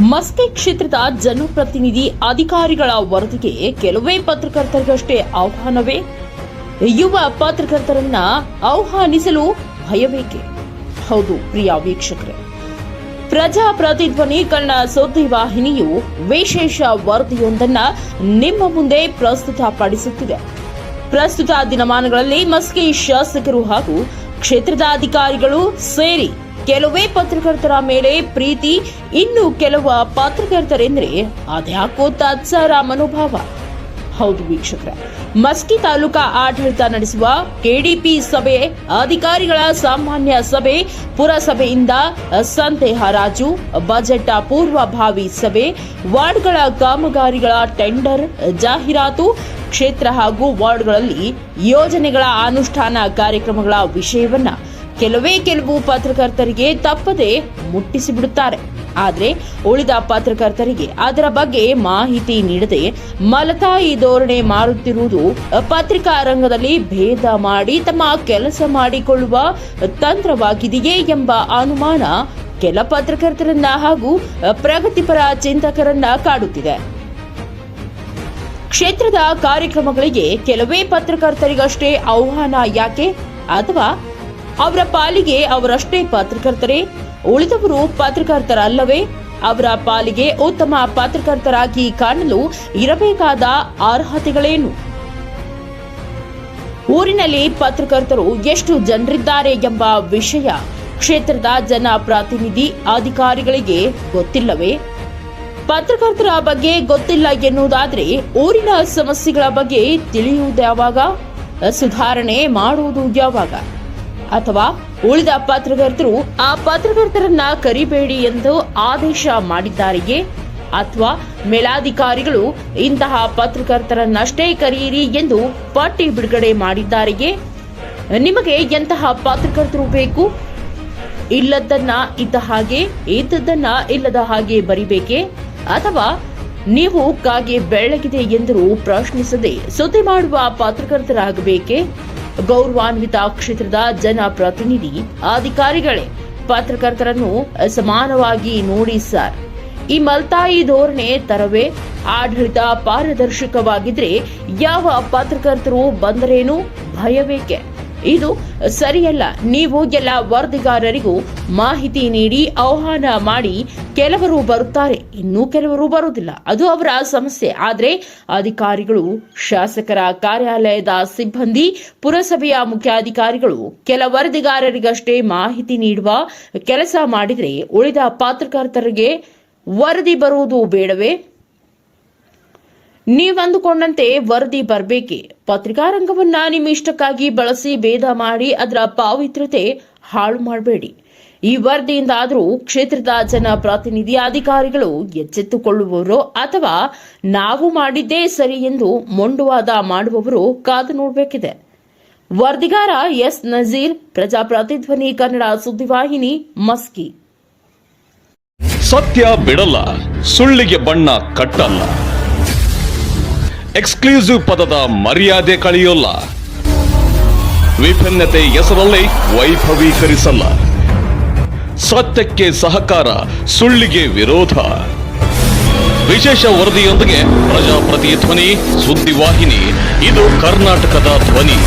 ಮಸ್ಕಿ ಕ್ಷೇತ್ರದ ಜನಪ್ರತಿನಿಧಿ ಅಧಿಕಾರಿಗಳ ವರದಿಗೆ ಕೆಲವೇ ಪತ್ರಕರ್ತರಿಗಷ್ಟೇ ಆಹ್ವಾನವೇ. ಯುವ ಪತ್ರಕರ್ತರನ್ನ ಆಹ್ವಾನಿಸಲು ಭಯಬೇಕೆ ಹೌದು, ಪ್ರಿಯ ವೀಕ್ಷಕರೇ. ಪ್ರಜಾಪ್ರತಿಧ್ವನಿ ಕನ್ನಡ ಸುದ್ದಿ ವಾಹಿನಿಯು ವಿಶೇಷ ವರದಿಯೊಂದನ್ನ ನಿಮ್ಮ ಮುಂದೆ ಪ್ರಸ್ತುತಪಡಿಸುತ್ತಿದೆ. ಪ್ರಸ್ತುತ ದಿನಮಾನಗಳಲ್ಲಿ ಮಸ್ಕಿ ಶಾಸಕರು ಹಾಗೂ ಕ್ಷೇತ್ರದ ಅಧಿಕಾರಿಗಳು ಸೇರಿ ಕೆಲವೇ ಪತ್ರಕರ್ತರ ಮೇಲೆ ಪ್ರೀತಿ, ಇನ್ನು ಕೆಲವು ಪತ್ರಕರ್ತರೆಂದ್ರೆ ಅದ್ಯಾಕೋ ತತ್ಸಾರ ಮನೋಭಾವ. ಹೌದು ವೀಕ್ಷಕರ, ಮಸ್ಕಿ ತಾಲೂಕಾ ಆಡಳಿತ ನಡೆಸುವ ಕೆಡಿಪಿ ಸಭೆ, ಅಧಿಕಾರಿಗಳ ಸಾಮಾನ್ಯ ಸಭೆ, ಪುರಸಭೆಯಿಂದ ಸಂತೆ ಹರಾಜು ಬಜೆಟ್ ಪೂರ್ವಭಾವಿ ಸಭೆ, ವಾರ್ಡ್ಗಳ ಕಾಮಗಾರಿಗಳ ಟೆಂಡರ್ ಜಾಹೀರಾತು, ಕ್ಷೇತ್ರ ಹಾಗೂ ವಾರ್ಡ್ಗಳಲ್ಲಿ ಯೋಜನೆಗಳ ಅನುಷ್ಠಾನ ಕಾರ್ಯಕ್ರಮಗಳ ವಿಷಯವನ್ನ ಕೆಲವೇ ಕೆಲವು ಪತ್ರಕರ್ತರಿಗೆ ತಪ್ಪದೆ ಮುಟ್ಟಿಸಿಬಿಡುತ್ತಾರೆ. ಆದರೆ ಉಳಿದ ಪತ್ರಕರ್ತರಿಗೆ ಅದರ ಬಗ್ಗೆ ಮಾಹಿತಿ ನೀಡದೆ ಮಲತಾಯಿ ಧೋರಣೆ ಮಾಡುತ್ತಿರುವುದು ಪತ್ರಿಕಾ ರಂಗದಲ್ಲಿ ಭೇದ ಮಾಡಿ ತಮ್ಮ ಕೆಲಸ ಮಾಡಿಕೊಳ್ಳುವ ತಂತ್ರವಾಗಿದೆಯೇ ಎಂಬ ಅನುಮಾನ ಕೆಲ ಪತ್ರಕರ್ತರನ್ನ ಹಾಗೂ ಪ್ರಗತಿಪರ ಚಿಂತಕರನ್ನ ಕಾಡುತ್ತಿದೆ. ಕ್ಷೇತ್ರದ ಕಾರ್ಯಕ್ರಮಗಳಿಗೆ ಕೆಲವೇ ಪತ್ರಕರ್ತರಿಗಷ್ಟೇ ಆಹ್ವಾನ ಯಾಕೆ? ಅಥವಾ ಅವರ ಪಾಲಿಗೆ ಅವರಷ್ಟೇ ಪತ್ರಕರ್ತರೇ. ಉಳಿದವರು ಪತ್ರಕರ್ತರಲ್ಲವೇ. ಅವರ ಪಾಲಿಗೆ ಉತ್ತಮ ಪತ್ರಕರ್ತರಾಗಿ ಕಾಣಲು ಇರಬೇಕಾದ ಅರ್ಹತೆಗಳೇನು? ಊರಿನಲ್ಲಿ ಪತ್ರಕರ್ತರು ಎಷ್ಟು ಜನರಿದ್ದಾರೆ ಎಂಬ ವಿಷಯ ಕ್ಷೇತ್ರದ ಜನಪ್ರತಿನಿಧಿ ಅಧಿಕಾರಿಗಳಿಗೆ ಗೊತ್ತಿಲ್ಲವೇ? ಪತ್ರಕರ್ತರ ಬಗ್ಗೆ ಗೊತ್ತಿಲ್ಲ ಎನ್ನುವುದಾದರೆ ಊರಿನ ಸಮಸ್ಯೆಗಳ ಬಗ್ಗೆ ತಿಳಿಯುವುದು ಯಾವಾಗ? ಸುಧಾರಣೆ ಮಾಡುವುದು ಯಾವಾಗ? ಅಥವಾ ಉಳಿದ ಪತ್ರಕರ್ತರು ಆ ಪತ್ರಕರ್ತರನ್ನ ಕರಿಬೇಡಿ ಎಂದು ಆದೇಶ ಮಾಡಿದ್ದಾರೆಯೇ? ಅಥವಾ ಮೇಲಾಧಿಕಾರಿಗಳು ಇಂತಹ ಪತ್ರಕರ್ತರನ್ನಷ್ಟೇ ಕರೆಯಿರಿ ಎಂದು ಪಟ್ಟಿ ಬಿಡುಗಡೆ ಮಾಡಿದ್ದಾರೆಯೇ? ನಿಮಗೆ ಎಂತಹ ಪತ್ರಕರ್ತರು ಬೇಕು? ಇಲ್ಲದನ್ನ ಇದ್ದ ಹಾಗೆ, ಇದ್ದದ್ದನ್ನ ಇಲ್ಲದ ಹಾಗೆ ಬರಿಬೇಕೆ? ಅಥವಾ ನೀವು ಕಾಗೆ ಬೆಳ್ಳಗಿದೆ ಎಂದರೂ ಪ್ರಶ್ನಿಸದೆ ಸುದ್ದಿ ಮಾಡುವ ಪತ್ರಕರ್ತರಾಗಬೇಕೆ ಗೌರವಾನ್ವಿತ ಕ್ಷೇತ್ರದ ಜನಪ್ರತಿನಿಧಿ ಅಧಿಕಾರಿಗಳೇ, ಪತ್ರಕರ್ತರನ್ನು ಸಮಾನವಾಗಿ ನೋಡಿ ಸರ್. ಈ ಮಲ್ತಾಯಿ ಧೋರಣೆ ತರವೇ ಆಡಳಿತ ಪಾರದರ್ಶಕವಾಗಿದ್ರೆ ಯಾವ ಪತ್ರಕರ್ತರು ಬಂದರೇನು ಭಯಬೇಕೆ ಇದು ಸರಿಯಲ್ಲ. ನೀವು ಎಲ್ಲ ವರದಿಗಾರರಿಗೂ ಮಾಹಿತಿ ನೀಡಿ, ಆಹ್ವಾನ ಮಾಡಿ ಕೆಲವರು ಬರುತ್ತಾರೆ. ಇನ್ನೂ ಕೆಲವರು ಬರುವುದಿಲ್ಲ. ಅದು ಅವರ ಸಮಸ್ಯೆ. ಆದರೆ ಅಧಿಕಾರಿಗಳು, ಶಾಸಕರ ಕಾರ್ಯಾಲಯದ ಸಿಬ್ಬಂದಿ, ಪುರಸಭೆಯ ಮುಖ್ಯಾಧಿಕಾರಿಗಳು ಕೆಲ ವರದಿಗಾರರಿಗಷ್ಟೇ ಮಾಹಿತಿ ನೀಡುವ ಕೆಲಸ ಮಾಡಿದರೆ ಉಳಿದ ಪತ್ರಕರ್ತರಿಗೆ ವರದಿ ಬರುವುದು ಬೇಡವೇ? ನೀವಂದುಕೊಂಡಂತೆ ವರದಿ ಬರಬೇಕೆ? ಪತ್ರಿಕಾ ರಂಗವನ್ನ ನಿಮ್ಮ ಇಷ್ಟಕ್ಕಾಗಿ ಬಳಸಿ ಭೇದ ಮಾಡಿ ಅದರ ಪಾವಿತ್ರ್ಯತೆ ಹಾಳು ಮಾಡಬೇಡಿ. ಈ ವರದಿಯಿಂದಾದರೂ ಕ್ಷೇತ್ರದ ಜನ ಪ್ರತಿನಿಧಿ ಅಧಿಕಾರಿಗಳು ಎಚ್ಚೆತ್ತುಕೊಳ್ಳುವವರು ಅಥವಾ ನಾವು ಮಾಡಿದ್ದೇ ಸರಿ ಎಂದು ಮೊಂಡುವಾದ ಮಾಡುವವರು ಕಾದು ನೋಡಬೇಕಿದೆ. ವರದಿಗಾರ ಎಸ್. ನಜೀರ್, ಪ್ರಜಾಪ್ರತಿಧ್ವನಿ ಕನ್ನಡ ಸುದ್ದಿವಾಹಿನಿ, ಮಸ್ಕಿ. ಸತ್ಯ ಬಿಡಲ್ಲ, ಸುಳ್ಳಿಗೆ ಬಣ್ಣ ಕಟ್ಟಲ್ಲ. ಎಕ್ಸ್ಕ್ಲೂಸಿವ್ ಪದದ ಮರ್ಯಾದೆ ಕಳೆಯೋಲ್ಲ. ವಿಭಿನ್ನತೆ ಹೆಸರಲ್ಲಿ ವೈಭವೀಕರಿಸಲ್ಲ. ಸತ್ಯಕ್ಕೆ ಸಹಕಾರ, ಸುಳ್ಳಿಗೆ ವಿರೋಧ. ವಿಶೇಷ ವರದಿಯೊಂದಿಗೆ ಪ್ರಜಾಪ್ರತಿ ಧ್ವನಿ ಸುದ್ದಿವಾಹಿನಿ, ಇದು ಕರ್ನಾಟಕದ ಧ್ವನಿ.